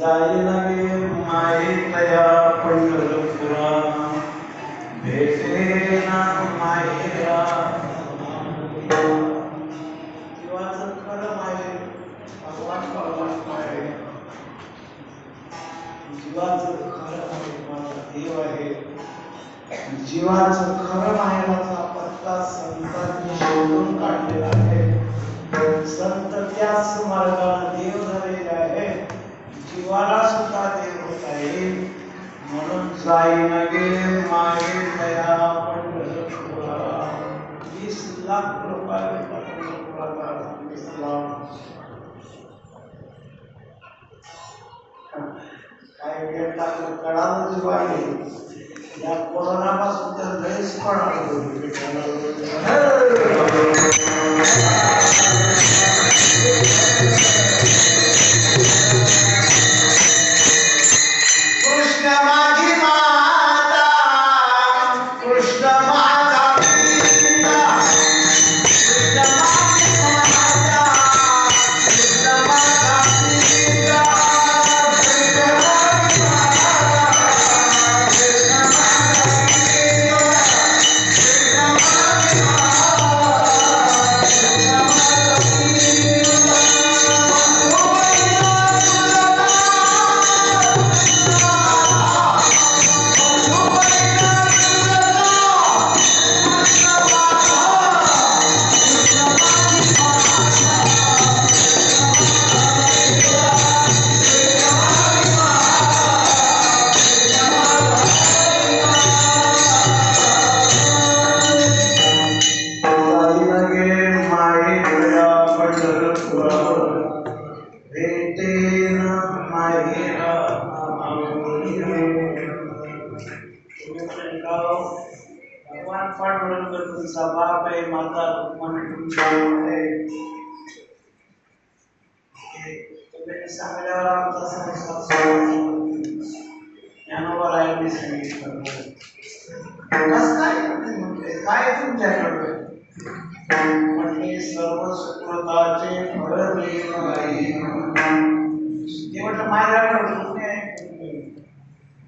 जाय लगे माए तया जीवाचं खरं मायेचा पत्ता संतांनी शोधून काढलेला आहे संत त्याच मार्गाने देव झालेले आहे जीवाला सुद्धा देव होत आहे म्हणून जाईन गे माये दया पंढरपुरा वीस लाख रुपये पंढरपुराला काय कळालं जीवाने या कोरोनापासून तर लयच कृष्ण माता म्हटलं माझ्याकडे पुण्य आहे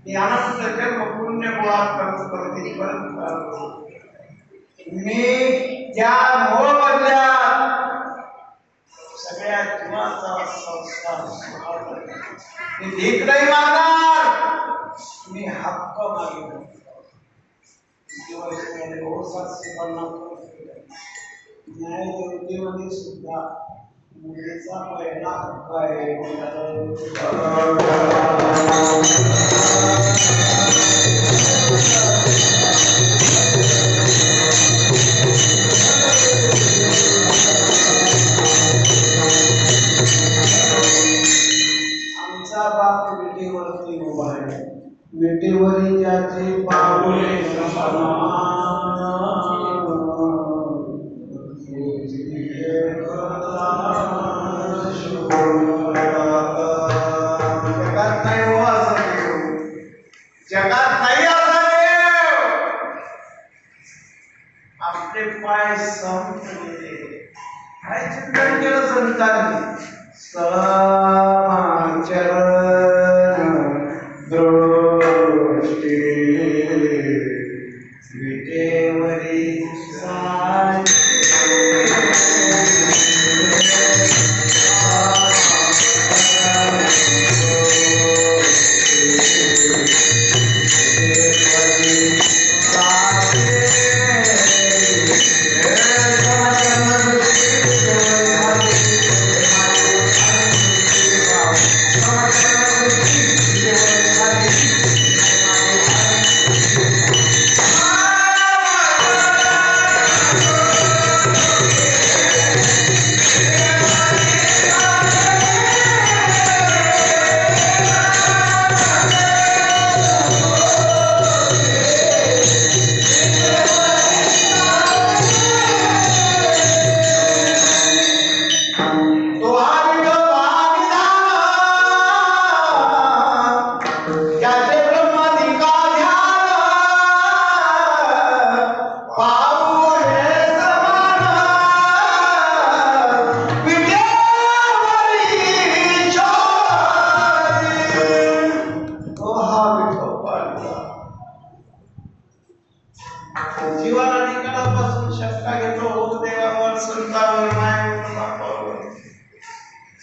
मी अनंत जन्म पुण्य गोळा करत करते परत करतो. मी त्या मोबदल्यात सगळ्या जीवाचा संस्कार मी भीक नाही मागणार मी हक्क पन्नास न्यायदेवतेमध्ये सुद्धा मुलीचा पहिला हक्क आहे.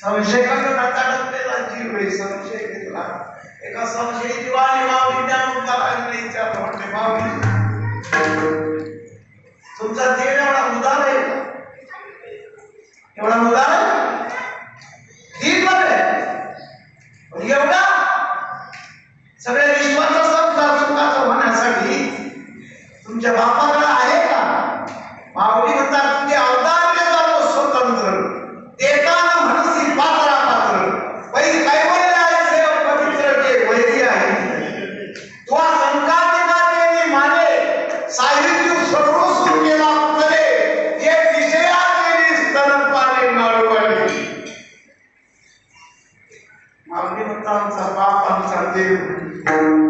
संशय करण्याचा जीव आहे संशय घेतला. एका संशयी जीवाने त्या विचारलं म्हणते तुमचा देव एवढा उदार आहे. एवढा उदार ठीक आहे एवढा सगळ्या बाप आमचा देव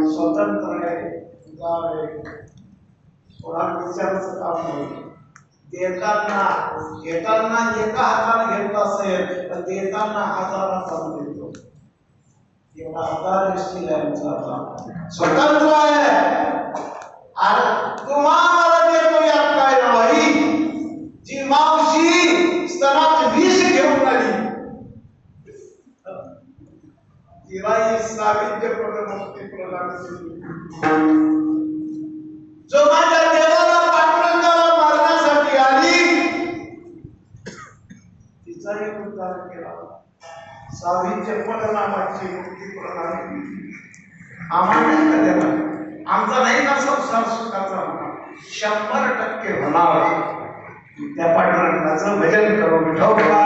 स्वतंत्र आहे उदार। विचारायचं काम नाही देताना घेताना एका हाताने घेत असेल, तर देताना हाताला काम देतो. एवढा आधार बाप. स्वतंत्र आहे. आणि तुम्हाला तिचाही उद्धार केला. सावीच्या पडनामाची मुक्ती प्रदान केली आम्हाला नाही. आमचा नाही ना संसार सुखाचा शंभर टक्के होणार. त्या पांडुरंगाचं भजन करू विठोबा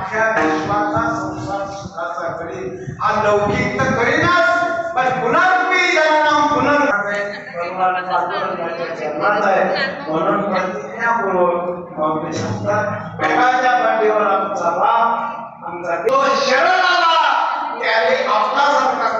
अख्ख्या विश्वाचा संसार सुखाचा करीन हा लौकिक तर करीनच पण पुनर्पी जन्म पुनर् म्हणून प्रतिज्ञापूर्वक माऊली सांगतात जगाच्या पाठीवर आमचा बाप आमचा शरण आला त्याने आपला करतो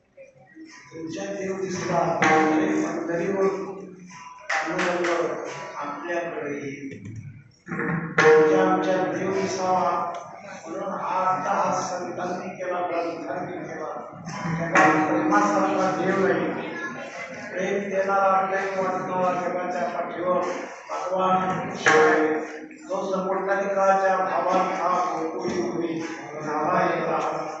तुमच्या देव दिसला तरी पंढरीवर आपल्याकडे तुमच्या आमच्या देव दिसावा म्हणून हा आता हा संतांनी केला ग्रंथांनी केला त्याला प्रेमासारखा देव आहे प्रेम देणारा प्रेम वाटणारा जगाच्या पाठीवर भगवान शिवाय जो समुद्रनिकाच्या भावात हा गोकुळी होई झाला येतात